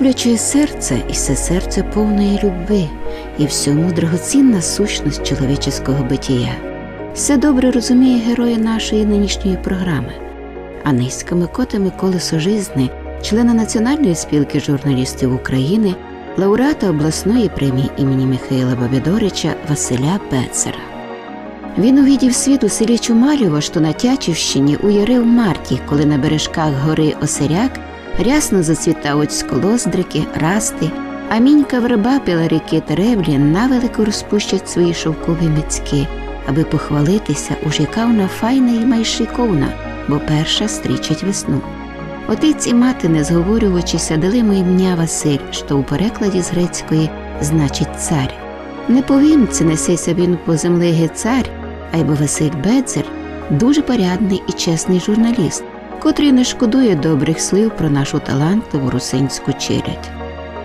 Любляче серце, і все серце повної любви, і всьому драгоцінна сущність чоловіческого битія. Все добре розуміє герої нашої нинішньої програми. А низько Микоти Миколи Сожизни, члена Національної спілки журналістів України, лауреата обласної премії імені Михайла Бабідорича Василя Бецера. Він увідів світ у селі Чумалєво, що на Тячівщині у Ярив Марті, коли на бережках гори Осиряк рясно зацвітають сколоздрики, расти, а мінька верба біла ріки Тереблі навелико розпущать свої шовкові мицьки, аби похвалитися, уж яка вона файна і майшиковна, бо перша стрічить весну. Отець і мати, не зговорювачися, дали йому ім'я Василь, що у перекладі з грецької значить цар. Не повім, це несеся він по землиги цар, айбо Василь Бедзер дуже порядний і чесний журналіст, котрий не шкодує добрих слів про нашу талантливу русинську челядь.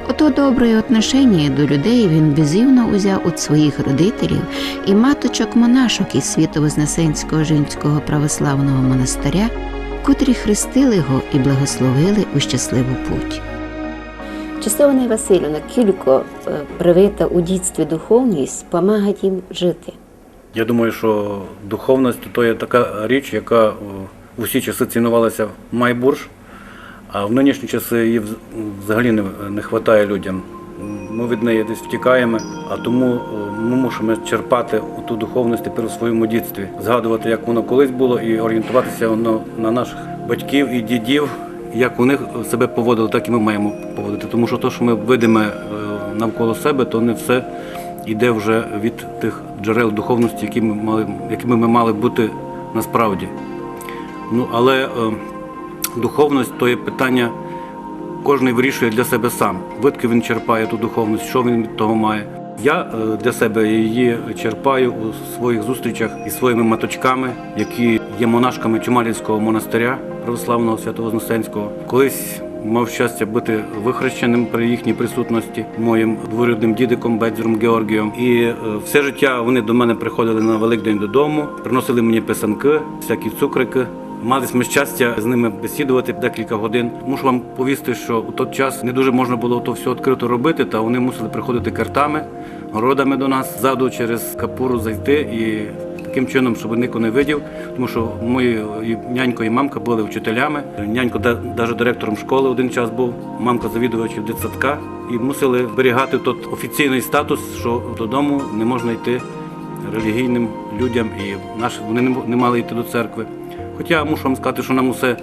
Ото добре отношення до людей він безівно узяв від своїх родителів і маточок монашок із Свято-Вознесенського жінського православного монастиря, котрі хрестили його і благословили у щасливу путь. Часована Васильівна кілько привита у дітстві духовність, помагає їм жити. Я думаю, що духовність то є така річ, яка усі часи цінувалася майбурж, а в нинішні часи її взагалі не, вистачає людям. Ми від неї десь втікаємо, а тому ми мусимо черпати ту духовність тепер у своєму дітстві, згадувати, як воно колись було, і орієнтуватися воно на наших батьків і дідів. Як вони себе поводили, так і ми маємо поводити. Тому що те, що ми видимо е, навколо себе, то не все йде вже від тих джерел духовності, які ми мали, якими ми мали бути насправді. Ну, але е, духовність то є питання, кожен вирішує для себе сам. Видки він черпає ту духовність, що він від того має. Я е, для себе її черпаю у своїх зустрічах із своїми маточками, які є монашками Чумалівського монастиря православного Свято-Вознесенського. Колись мав щастя бути вихрещеним при їхній присутності моїм дворідним дідиком Бедзером Георгієм. І е, все життя вони до мене приходили на Великдень додому, приносили мені писанки, всякі цукрики. Мали ми щастя з ними бесідувати декілька годин. Мушу вам повісти, що у той час не дуже можна було то все відкрито робити, та вони мусили приходити картами, городами до нас ззаду через капуру зайти і таким чином, щоб ніхто не видів, тому що мої нянько і мамка були вчителями. Нянько навіть директором школи один час був, мамка завідувачів дитсадка, і мусили зберігати той офіційний статус, що додому не можна йти релігійним людям, і наші вони не мали йти до церкви. Хоча мушу вам сказати, що нам усе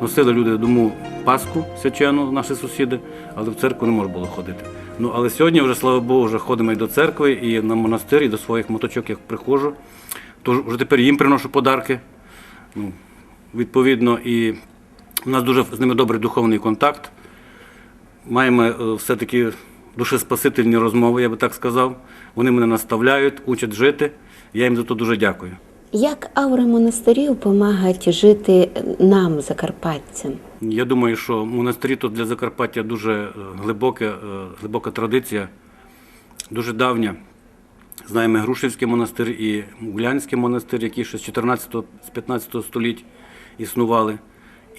носили люди дому Пасху свячену, наші сусіди, але в церкву не можна було ходити. Ну але сьогодні вже, слава Богу, вже ходимо і до церкви, і на монастир, і до своїх моточок, як приходжу. Тож вже тепер їм приношу подарки. Ну, відповідно, і у нас дуже з ними добрий духовний контакт. Маємо е, все-таки душеспасительні розмови, я би так сказав. Вони мене наставляють, учать жити. Я їм за це дуже дякую. Як аура монастирів допомагають жити нам, закарпатцям? Я думаю, що монастирі тут для Закарпаття дуже е, глибоке, е, глибока традиція, дуже давня. Знаємо Грушівський монастир і Углянський монастир, які ще з 14-15 століть існували.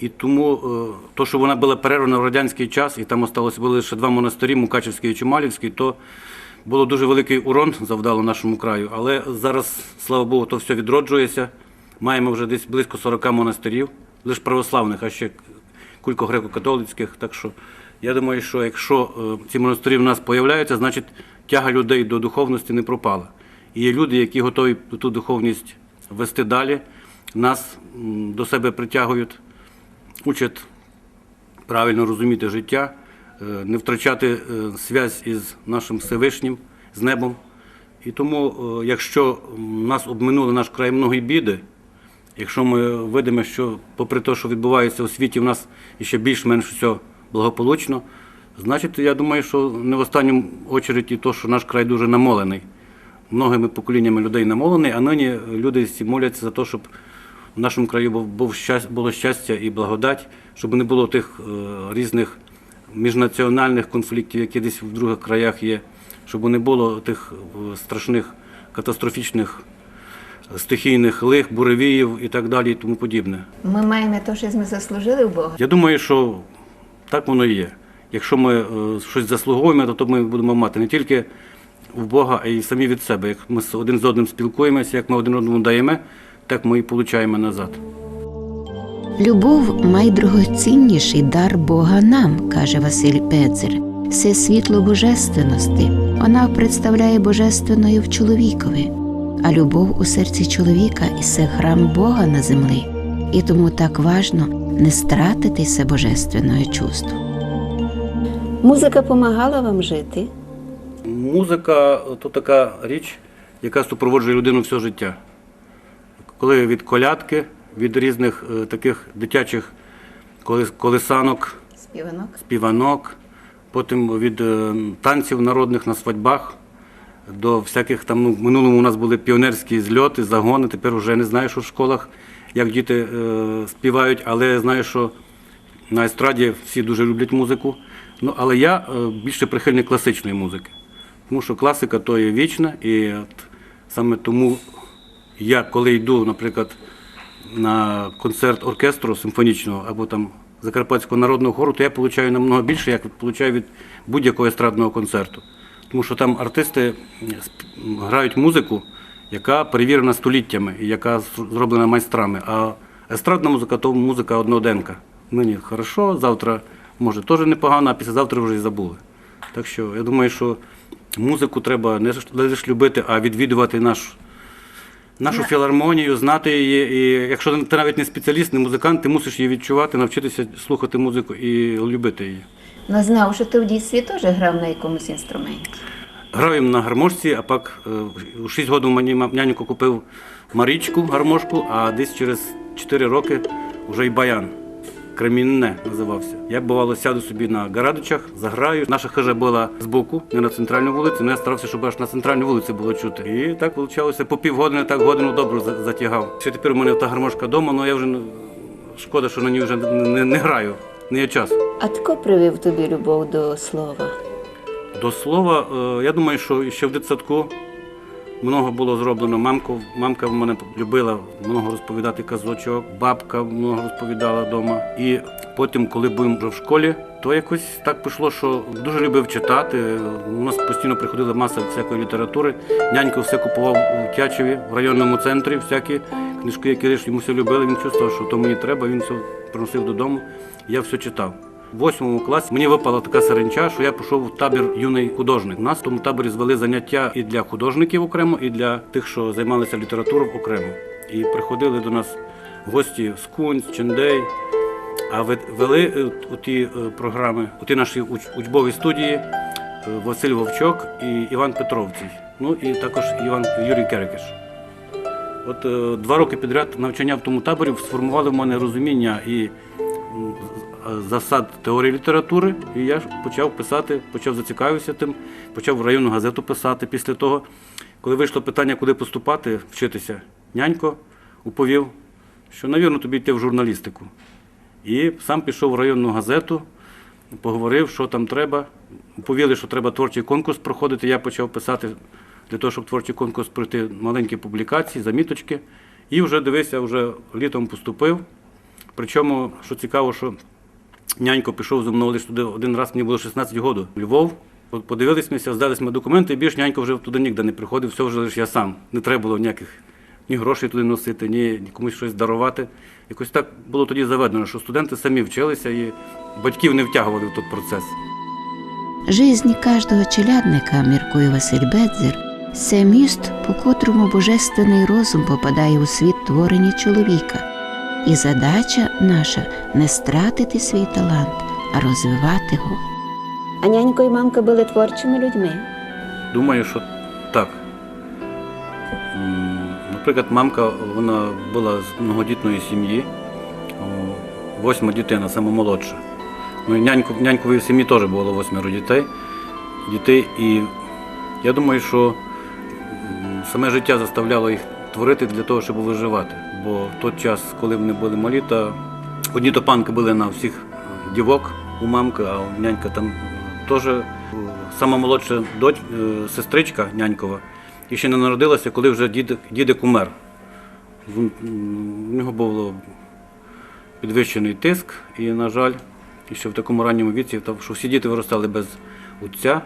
І тому е, то, що вона була перервана в радянський час, і там осталось були лише два монастирі, Мукачевський і Чумалівський, то було дуже великий урон завдало нашому краю. Але зараз, слава Богу, то все відроджується. Маємо вже десь близько 40 монастирів, лише православних, а ще кілька греко-католицьких. Так що я думаю, що якщо е, ці монастирі в нас появляються, значить тяга людей до духовності не пропала. І є люди, які готові ту духовність вести далі, нас до себе притягують, учать правильно розуміти життя, не втрачати е, зв'язь із нашим Всевишнім, з небом. І тому, е, якщо нас обминули наш край многі біди, якщо ми видимо, що попри те, що відбувається у світі, в нас ще більш-менш все благополучно, значить, я думаю, що не в останню очередь і то, що наш край дуже намолений. Многими поколіннями людей намолений, а нині люди всі моляться за те, щоб в нашому краю було щастя і благодать, щоб не було тих е, різних міжнаціональних конфліктів, які десь в других краях є, щоб не було тих е, страшних катастрофічних е, стихійних лих, буревіїв і так далі, і тому подібне. Ми маємо те, що ми заслужили в Бога. Я думаю, що так воно і є. якщо ми е, щось заслуговуємо, то, то ми будемо мати не тільки в Бога, а й самі від себе. Як ми один з одним спілкуємося, як ми один одному даємо, так ми і получаємо назад. Любов найдрогоцінніший дар Бога нам, каже Василь Пецер. Це світло божественності. Вона представляє божественною в чоловікові. А любов у серці чоловіка і це храм Бога на землі. І тому так важно не стратитися божественної чувство. Музика допомагала вам жити. Музика то така річ, яка супроводжує людину все життя. Коли від колядки, від різних е, таких дитячих колисанок, Співанок. співанок, потім від е, танців народних на свадьбах до всяких там, ну, в минулому у нас були піонерські зльоти, загони, тепер вже не знаю, що в школах, як діти е, співають, але я знаю, що на естраді всі дуже люблять музику. Ну, але я е, більше прихильник класичної музики. Тому що класика то є вічна, і от саме тому я, коли йду, наприклад, на концерт оркестру симфонічного або там Закарпатського народного хору, то я отримую намного більше, як отримую від будь-якого естрадного концерту. Тому що там артисти грають музику, яка перевірена століттями і яка зроблена майстрами. А естрадна музика то музика одноденка. Нині хорошо, завтра може теж непогано, а післязавтра вже і забули. Так що я думаю, що музику треба не лише любити, а відвідувати наш нашу філармонію, знати її. І якщо ти навіть не спеціаліст, не музикант, ти мусиш її відчувати, навчитися слухати музику і любити її. Ну, знав, що ти в дійстві теж грав на якомусь інструменті. Граємо на гармошці, а пак е, у 6 років мені нянько купив Марічку гармошку, а десь через 4 роки вже й баян. Кремінне називався. Я бувало сяду собі на гарадичах, заграю. Наша хижа була збоку, не на центральній вулиці, але я старався, щоб аж на центральній вулиці було чути. І так вийшло по півгодини, так годину добре затягав. Ще тепер у мене та гармошка вдома, але я вже шкода, що на ній вже не, не, не граю. Не є часу. А тако привив тобі любов до слова. До слова, е, я думаю, що ще в дитсадку много було зроблено. Мамко, мамка в мене любила много розповідати казочок, бабка много розповідала вдома. І потім, коли був вже в школі, то якось так пішло, що дуже любив читати. У нас постійно приходила маса всякої літератури. Нянько все купував у Тячеві, в районному центрі, всякі книжки, які йому все любили. Він чувствував, що то мені треба, він все приносив додому. Я все читав. В восьмому класі мені випала така саранча, що я пішов в табір юний художник. У нас в тому таборі звели заняття і для художників окремо, і для тих, що займалися літературою окремо. І приходили до нас гості з Кунь, Чендей. А вели е, у ті е, програми, у ті наші уч- учбові студії е, Василь Вовчок і Іван Петровцій. Ну і також Іван Юрій Керекеш. От два роки підряд навчання в тому таборі сформували в мене розуміння і засад теорії літератури. І я почав писати, почав зацікавився тим, почав в районну газету писати. Після того, коли вийшло питання, куди поступати, вчитися, нянько уповів, що, навірно, тобі йти в журналістику. І сам пішов в районну газету, поговорив, що там треба. Повіли, що треба творчий конкурс проходити. Я почав писати для того, щоб творчий конкурс пройти маленькі публікації, заміточки. І вже дивися, вже літом поступив. Причому, що цікаво, що нянько пішов зі мною лише туди один раз, мені було 16 років, Львов. Подивились ми, здали ми документи, і більш нянько вже туди ніде не приходив, все вже лише я сам. Не треба було ніяких ні грошей туди носити, ні, комусь щось дарувати. Якось так було тоді заведено, що студенти самі вчилися і батьків не втягували в той процес. Жизнь кожного челядника, міркує Василь Бедзер, це міст, по котрому божественний розум попадає у світ творення чоловіка. І задача наша не стратити свій талант, а розвивати його. А нянько і мамка були творчими людьми. Думаю, що так. Наприклад, мамка вона була з многодітної сім'ї, восьма дитина, сама молодша. Ну, няньку, в няньковій сім'ї теж було восьмеро дітей. дітей. І я думаю, що саме життя заставляло їх творити для того, щоб виживати. Бо в той час, коли вони були малі, то одні топанки були на всіх дівок у мамки, а нянька там теж сама молодша дочь, е, сестричка нянькова, і ще не народилася, коли вже дідик, дідик умер. У нього був підвищений тиск, і, на жаль, ще в такому ранньому віці, що всі діти виростали без отця.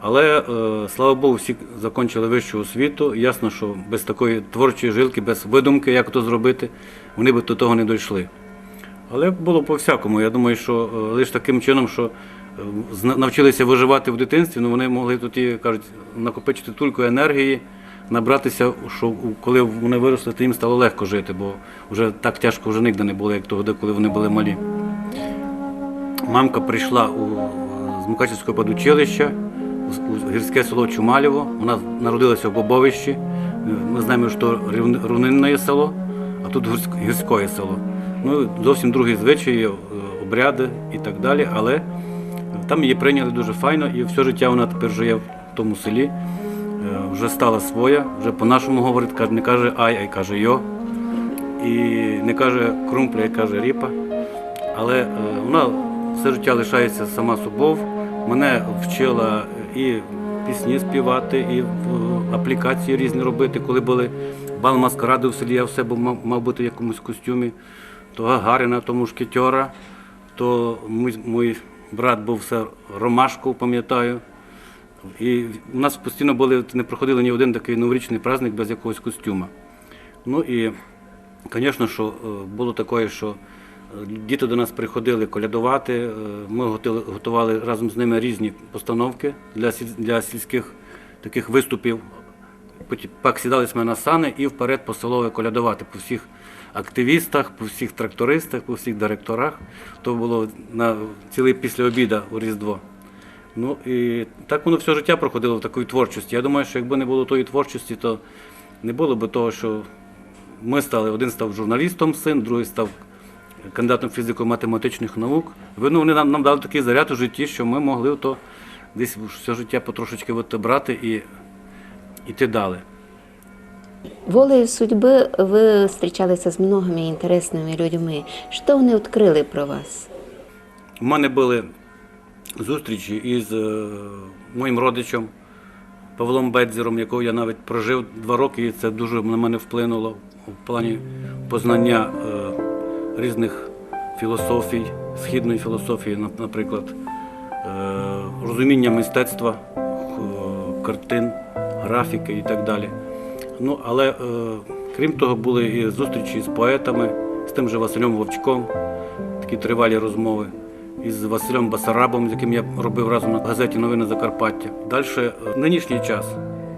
Але е, слава Богу, всі закінчили вищу освіту. Ясно, що без такої творчої жилки, без видумки, як то зробити, вони би до того не дійшли. Але було по-всякому. Я думаю, що е, лише таким чином, що е, навчилися виживати в дитинстві, ну вони могли тоді, кажуть, накопичити тільки енергії, набратися, що коли вони виросли, то їм стало легко жити, бо вже так тяжко вже ніде не було, як того, коли вони були малі. Мамка прийшла у, з Мукачівського падучилища гірське село Чумалєво. Вона народилася в Бобовищі. Ми знаємо, що рівнинне село, а тут гірськ- гірське село. Ну, зовсім другі звичаї, е, обряди і так далі. Але там її прийняли дуже файно, і все життя вона тепер живе в тому селі. Е, Вже стала своя, вже по-нашому говорить, не каже ай, а каже йо. І не каже крумпля, а каже ріпа. Але е, вона все життя лишається сама собою. Мене вчила і пісні співати, і аплікації різні робити. Коли були бал маскаради в селі, я все був, мав, бути в якомусь костюмі. То Гагарина, то мушкетера, то мій, мій брат був все ромашку, пам'ятаю. І у нас постійно були, не проходили ні один такий новорічний праздник без якогось костюма. Ну і, звісно, що е, було таке, що е, діти до нас приходили колядувати. е, Ми готували разом з ними різні постановки для, сільських таких виступів. Пак сідали ми на сани і вперед по колядувати по всіх активістах, по всіх трактористах, по всіх директорах. То було на цілий після обіда у Різдво. Ну і так воно все життя проходило в такій творчості. Я думаю, що якби не було тої творчості, то не було б того, що ми стали, один став журналістом, син, другий став кандидатом фізико-математичних наук. Ви, ну, Вони нам, нам дали такий заряд у житті, що ми могли то десь все життя потрошечки от брати і йти далі. Волею судьби ви зустрічалися з многими інтересними людьми. Що вони відкрили про вас? У мене були зустрічі із е, моїм родичем Павлом Бедзером, якого я навіть прожив два роки, і це дуже на мене вплинуло в плані познання е, різних філософій, східної філософії, наприклад, е, розуміння мистецтва, е, картин, графіки і так далі. Ну, але е, крім того, були і зустрічі з поетами, з тим же Василем Вовчком, такі тривалі розмови, із Василем Басарабом, з яким я робив разом на газеті Новини Закарпаття. Далі в нинішній час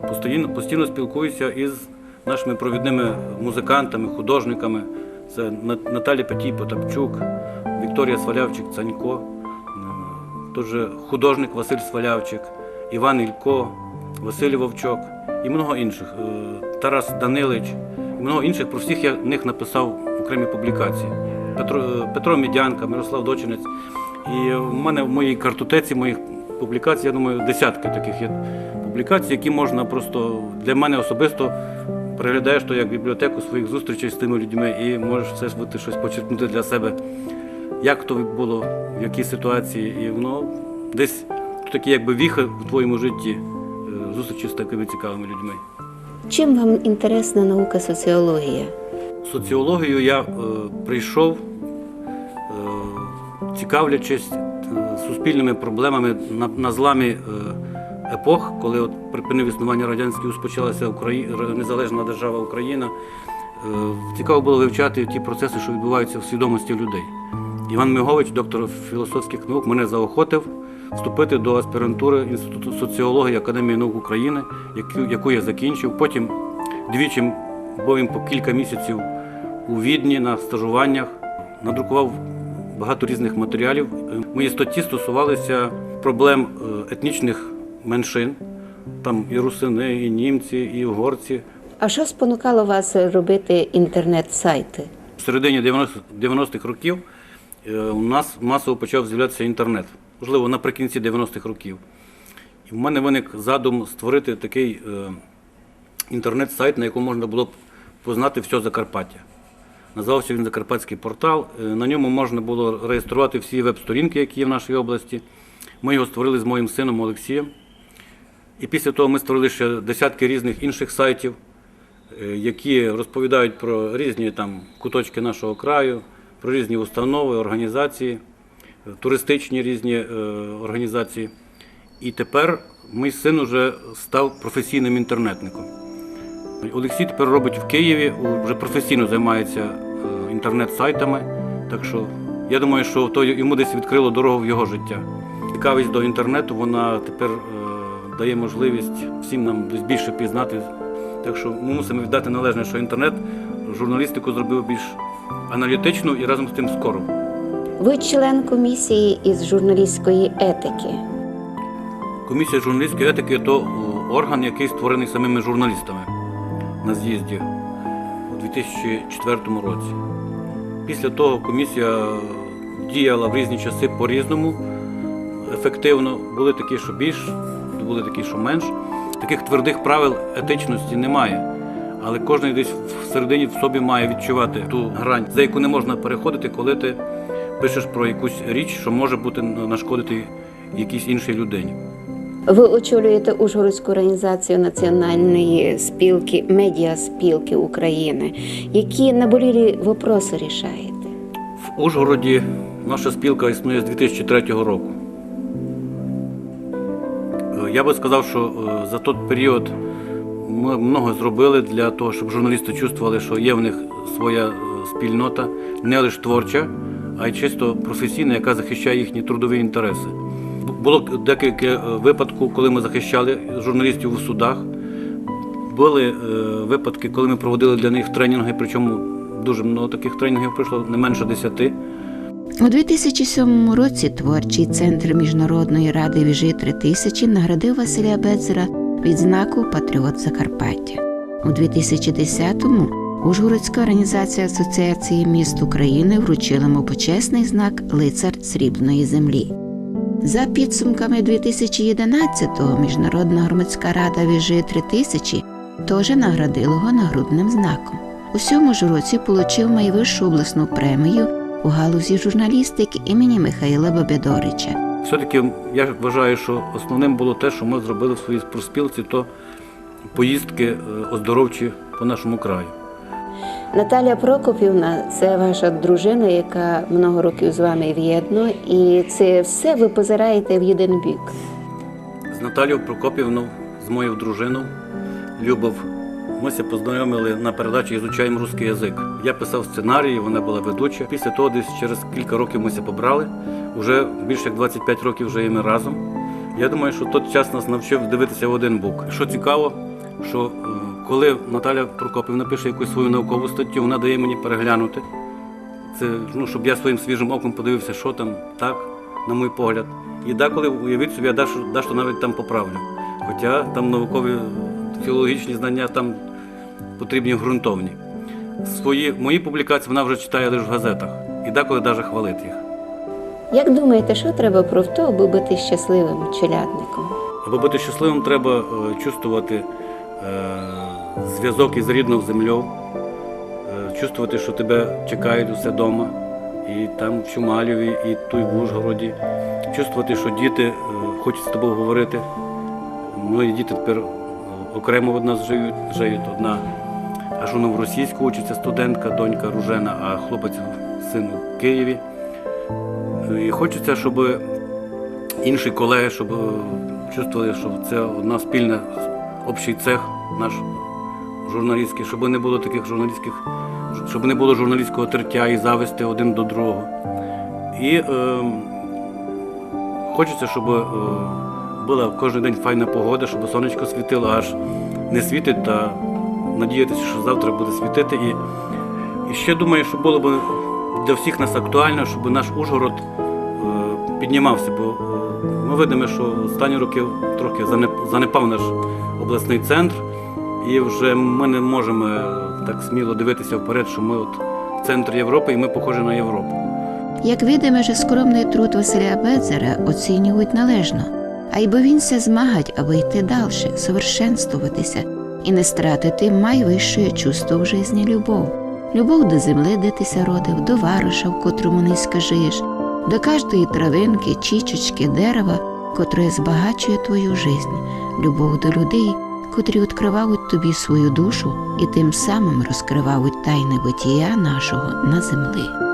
постійно, постійно спілкуюся із нашими провідними музикантами, художниками. Це На- Наталя Петій Потапчук, Вікторія Свалявчик, Цанько, е, теж художник Василь Свалявчик, Іван Ілько, Василь Вовчок і много інших. Е, Тарас Данилич, і много інших. Про всіх я них написав окремі публікації. Петро, е, Петро Мідянка, Мирослав Дочинець. І в мене в моїй картотеці моїх публікацій, я думаю, десятки таких є публікацій, які можна просто для мене особисто переглядаєш то як бібліотеку своїх зустрічей з тими людьми і можеш все ж бути щось почерпнути для себе, як то було, в якій ситуації. І воно десь такі якби віхи в твоєму житті е, зустрічі з такими цікавими людьми. Чим вам інтересна наука соціологія? Соціологію я е, прийшов, е, цікавлячись е, суспільними проблемами на, на зламі е, епох, коли от припинив існування радянський Союз, почалася Украї... незалежна держава Україна. Е, цікаво було вивчати ті процеси, що відбуваються в свідомості людей. Іван Мигович, доктор філософських наук, мене заохотив вступити до аспірантури Інституту соціології Академії наук України, яку, я закінчив. Потім двічі був він по кілька місяців у Відні на стажуваннях, надрукував багато різних матеріалів. Мої статті стосувалися проблем е, етнічних меншин, там і русини, і німці, і угорці. А що спонукало вас робити інтернет-сайти? В середині 90 90-х років е, у нас масово почав з'являтися інтернет, можливо, наприкінці 90-х років. І в мене виник задум створити такий е, інтернет-сайт, на якому можна було б познати все Закарпаття. Називався він Закарпатський портал. Е, На ньому можна було реєструвати всі веб-сторінки, які є в нашій області. Ми його створили з моїм сином Олексієм. І після того ми створили ще десятки різних інших сайтів, е, які розповідають про різні там куточки нашого краю, про різні установи, організації. туристичні різні е, організації. І тепер мій син вже став професійним інтернетником. Олексій тепер робить в Києві, вже професійно займається е, інтернет-сайтами. Так що я думаю, що то йому десь відкрило дорогу в його життя. Цікавість до інтернету вона тепер е, дає можливість всім нам десь більше пізнати. Так що ми мусимо віддати належне, що інтернет журналістику зробив більш аналітичну і разом з тим скоро. Ви член комісії із журналістської етики. Комісія журналістської етики то орган, який створений самими журналістами на з'їзді у 2004 році. Після того комісія діяла в різні часи по-різному, ефективно. Були такі, що більш, були такі, що менш. Таких твердих правил етичності немає. Але кожен десь всередині в собі має відчувати ту грань, за яку не можна переходити, коли ти пишеш про якусь річ, що може бути нашкодити якійсь іншій людині. Ви очолюєте Ужгородську організацію Національної спілки медіаспілки України. Які наболілі вопроси рішаєте? В Ужгороді наша спілка існує з 2003 року. Я би сказав, що е, за той період ми много зробили для того, щоб журналісти чувствували, що є в них своя е, спільнота, не лише творча, а й чисто професійна, яка захищає їхні трудові інтереси. Було декілька е, випадків, коли ми захищали журналістів у судах. Були випадки, коли ми проводили для них тренінги, причому дуже много таких тренінгів пройшло, не менше десяти. У 2007 році творчий центр Міжнародної ради Віжи 3000 наградив Василя Бедзера відзнаку Патріот Закарпаття. У 2010-му Ужгородська організація Асоціації міст України вручила йому почесний знак Лицар Срібної землі. За підсумками 2011-го Міжнародна громадська рада Віжи 3000 теж наградила його нагрудним знаком. У цьому ж році отримав найвищу обласну премію у галузі журналістики імені Михайла Бабідорича. Все-таки я вважаю, що основним було те, що ми зробили в своїй проспілці, то поїздки е, оздоровчі по нашому краю. Наталя Прокопівна це ваша дружина, яка много років з вами в'єдно, і це все ви позираєте в один бік. З Наталією Прокопівною, з моєю дружиною, Любов, ми ся познайомили на передачі «Ізучаємо русський язик. Я писав сценарії, вона була ведуча. Після того, десь через кілька років ми ся побрали. Уже більше як 25 років вже є ми разом. Я думаю, що той час нас навчив дивитися в один бок. Що цікаво, що коли Наталя Прокопівна пише якусь свою наукову статтю, вона дає мені переглянути. Це ну, щоб я своїм свіжим оком подивився, що там так, на мій погляд. І деколи уявіть собі, я дещо навіть там поправлю. Хоча там наукові філологічні знання там потрібні ґрунтовні. Свої мої публікації вона вже читає лише в газетах і деколи навіть хвалить їх. Як думаєте, що треба про то, аби бути щасливим челядником? Аби бути щасливим, треба е, чувствувати е, зв'язок із рідною землею, е, чувствувати, що тебе чекають усе вдома, і там в Чумалєві, і тут в Ужгороді. Чувствувати, що діти хочуть з тобою говорити. Мої діти тепер окремо від нас живуть, живуть одна. Аж вона в російську учиться студентка, донька Ружена, а хлопець син у Києві. Е, І хочеться, щоб інші колеги, щоб чувствували, що це одна спільна общий цех наш журналістський, щоб не було таких журналістських, щоб не було журналістського тертя і зависти один до другого. І е, хочеться, щоб е, була кожен день файна погода, щоб сонечко світило, аж не світить, та надіятися, що завтра буде світити. І, і ще думаю, що було б для всіх нас актуально, щоб наш Ужгород е, піднімався, бо е, ми видимо, що останні роки трохи занеп- занепав наш обласний центр, і вже ми не можемо так сміло дивитися вперед, що ми от центр Європи і ми похожі на Європу. Як видиме, же скромний труд Василя Бедзера оцінюють належно, а й бо він ся змагать, аби йти далі, совершенствуватися і не стратити найвищее чувство в житті любов. Любов до земли, де ти ся родив, до вароша, в котрому не скажеш, до кожної травинки, чічечки, дерева, котре збагачує твою жизнь, любов до людей, котрі відкривають тобі свою душу і тим самим розкривають тайне битія нашого на землі.